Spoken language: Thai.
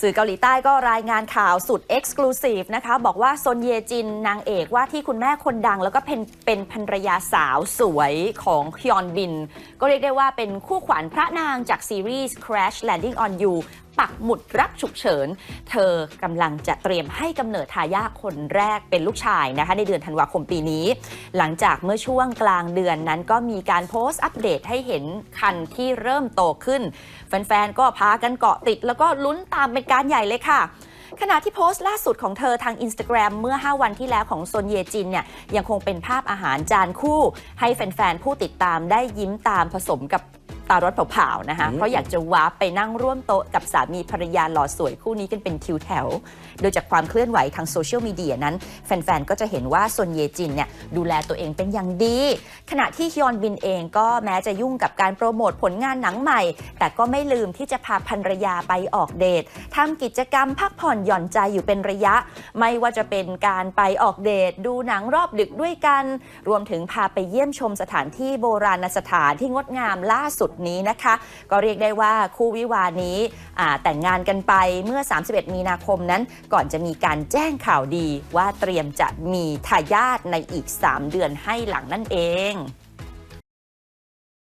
สื่อเกาหลีใต้ก็รายงานข่าวสุดเอ็กซ์คลูซีฟนะคะ บอกว่าซนเยจินนางเอกว่าที่คุณแม่คนดัง แล้วก็เป็นเป็นภรรยาสาวสวยของฮยอนบิน ก็เรียกได้ว่าเป็นคู่ขวัญพระนางจากซีรีส์ Crash Landing on You ปักหมุดรักฉุกเฉิน เธอกำลังจะเตรียมให้กำเนิดทายาทคนแรกเป็นลูกชายนะคะในเดือนธันวาคมปีนี้ หลังจากเมื่อช่วงกลางเดือนนั้นก็มีการโพสต์อัปเดตให้เห็นคันที่เริ่มโตขึ้น แฟนๆ ก็พากันเกาะติดแล้วก็ลุ้นตามเป็นการใหญ่เลยค่ะขณะที่โพสต์ล่าสุดของเธอทาง Instagram เมื่อ 5 วันที่แล้วของซนเยจินเนี่ยยังคงเป็นภาพอาหารจานคู่ ให้แฟนๆ ผู้ติดตามได้ยิ้มตามผสมกับ ตารถเผาๆนะคะอืมเพราะอยากจะว้าร์ปไปนั่งร่วมโต๊ะกับสามีภรรยาหล่อสวยคู่นี้กันเป็นคิวแถว โดยจากความเคลื่อนไหวทางโซเชียลมีเดียนั้น แฟน ๆ ก็จะเห็นว่าซนเยจินเนี่ยดูแลตัวเองเป็นอย่างดี ขณะที่ฮยอนบินเองก็แม้จะยุ่งกับการโปรโมทผลงานหนังใหม่ แต่ก็ไม่ลืมที่จะพาภรรยาไปออกเดททำกิจกรรมพักผ่อนหย่อนใจอยู่เป็นระยะ ไม่ว่าจะเป็นการไปออกเดทดูหนังรอบดึกด้วยกัน รวมถึงพาไปเยี่ยมชมสถานที่โบราณสถานที่งดงามล่าสุดนี้นะคะ ก็เรียกได้ว่าคู่วิวาห์นี้แต่งงานกันไปเมื่อ 31 มีนาคมนั้น ก่อนจะมีการแจ้งข่าวดีว่าเตรียมจะมีทายาทในอีก 3 เดือนให้หลังนั่นเอง